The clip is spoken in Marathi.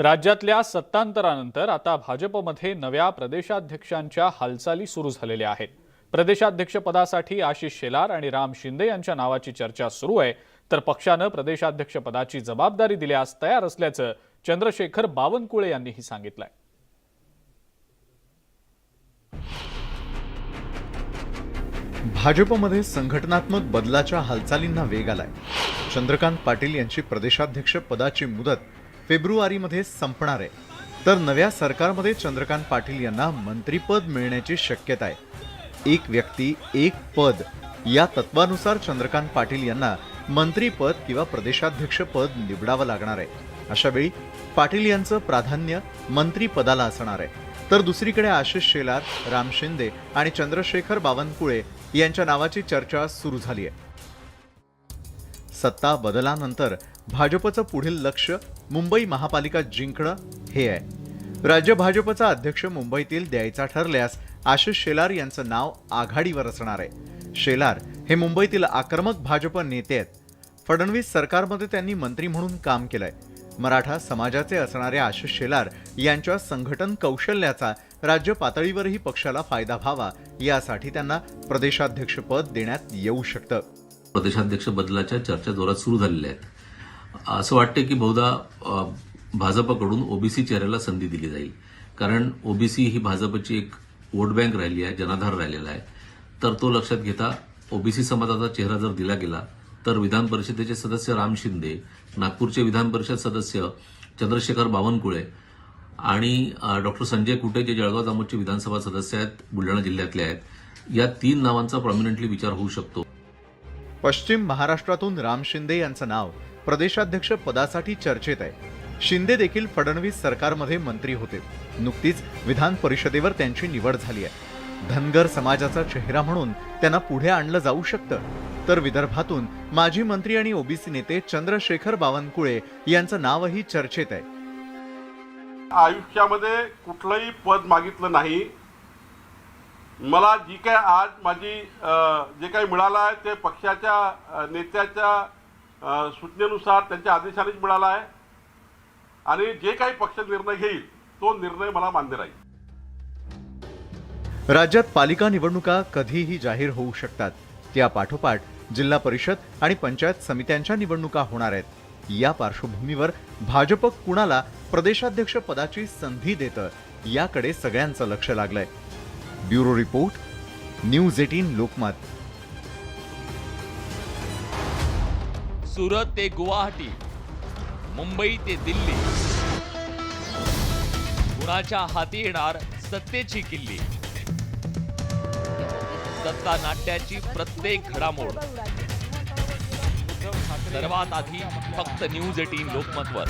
राज्यातल्या सत्तांतरानंतर आता भाजपमध्ये नव्या प्रदेशाध्यक्षांच्या हालचाली सुरू झालेल्या आहेत. प्रदेशाध्यक्षपदासाठी आशिष शेलार आणि राम शिंदे यांच्या नावाची चर्चा सुरू आहे. तर पक्षानं प्रदेशाध्यक्षपदाची जबाबदारी दिल्यास तयार असल्याचं चंद्रशेखर बावनकुळे यांनीही सांगितलंय. भाजपमध्ये संघटनात्मक बदलाच्या हालचालींना वेग आलाय. चंद्रकांत पाटील यांची प्रदेशाध्यक्ष पदाची मुदत फेब्रुवारीमध्ये संपणार आहे. तर नव्या सरकारमध्ये चंद्रकांत पाटील यांना मंत्रीपद मिळण्याची शक्यता आहे एक व्यक्ती एक पद. या तत्वानुसार चंद्रकांत पाटील यांना मंत्रीपद किंवा प्रदेशाध्यक्ष पद निवडावं लागणार आहे. अशा वेळी पाटील यांचं प्राधान्य मंत्रीपदाला असणार आहे. तर दुसरीकडे आशिष शेलार राम शिंदे आणि चंद्रशेखर बावनकुळे यांच्या नावाची चर्चा सुरू झाली आहे. सत्ता बदलानंतर भाजपचं पुढील लक्ष मुंबई महापालिका जिंकणं हे आहे. राज्य भाजपचा अध्यक्ष मुंबईतील द्यायचा ठरल्यास आशिष शेलार यांचं नाव आघाडीवर असणार आहे. शेलार हे मुंबईतील आक्रमक भाजप नेते आहेत. फडणवीस सरकारमध्ये त्यांनी मंत्री म्हणून काम केलंय. मराठा समाजाचे असणारे आशिष शेलार यांच्या संघटन कौशल्याचा राज्य पातळीवरही पक्षाला फायदा व्हावा यासाठी त्यांना प्रदेशाध्यक्षपद देण्यात येऊ शकतं. प्रदेशाध्यक्ष बदलाच्या चर्चा जोरात सुरू झालेल्या आहेत. असं वाटतं की बहुधा अ, भाजपकडून ओबीसी चेहऱ्याला संधी दिली जाईल. कारण ओबीसी ही भाजपची एक वोट बँक राहिली आहे जनाधार राहिलेला आहे. तर तो लक्षात घेता ओबीसी समाजाचा चेहरा जर दिला गेला तर विधान परिषदेचे सदस्य राम शिंदे नागपूरचे विधान परिषद सदस्य चंद्रशेखर बावनकुळे आणि डॉक्टर संजय कुटे जे जळगाव जामोदचे विधानसभा सदस्य आहेत बुलढाणा जिल्ह्यातले आहेत या तीन नावांचा प्रॉमिनंटली विचार होऊ शकतो. पश्चिम महाराष्ट्रातून राम शिंदे यांचं नाव प्रदेशाध्यक्ष पदासाठी चर्चेत आहे. शिंदे देखील फडणवीस सरकारमध्ये मंत्री होते. नुकतीच विधान परिषदेवर त्यांची निवड झाली आहे. धनगर समाजाचा चेहरा म्हणून त्यांना पुढे आणलं जाऊ शकतं. तर विदर्भातून माजी मंत्री आणि ओबीसी नेते चंद्रशेखर बावनकुळे यांचं नावही चर्चेत आहे. आयुष्यामध्ये कुठलंही पद मागितलं नाही. मला जी काय आज माझी जे काही मिळालं आहे ते पक्षाच्या नेत्याच्या सूचनेनुसार त्यांच्या आदेशानेच मिळाला आहे. आणि जे काही पक्ष निर्णय घेईल तो निर्णय मला मान्य राहील. राज्यात पालिका निवडणुका कधीही जाहीर होऊ शकतात. त्या पाठोपाठ जिल्हा परिषद आणि पंचायत समित्यांच्या निवडणुका होणार आहेत. या पार्श्वभूमीवर भाजप कुणाला प्रदेशाध्यक्ष पदाची संधी देतं याकडे सगळ्यांचं लक्ष लागलंय. Bureau report news eighteen Lokmat. Surat ते गुवाहाटी मुंबई ते दिल्ली. कुणाच्या हाती येणार सत्तेची किल्ली? सत्ता नाट्याची प्रत्येक घडामोड. सर्वात आधी फक्त न्यूज एटीन लोकमतवर.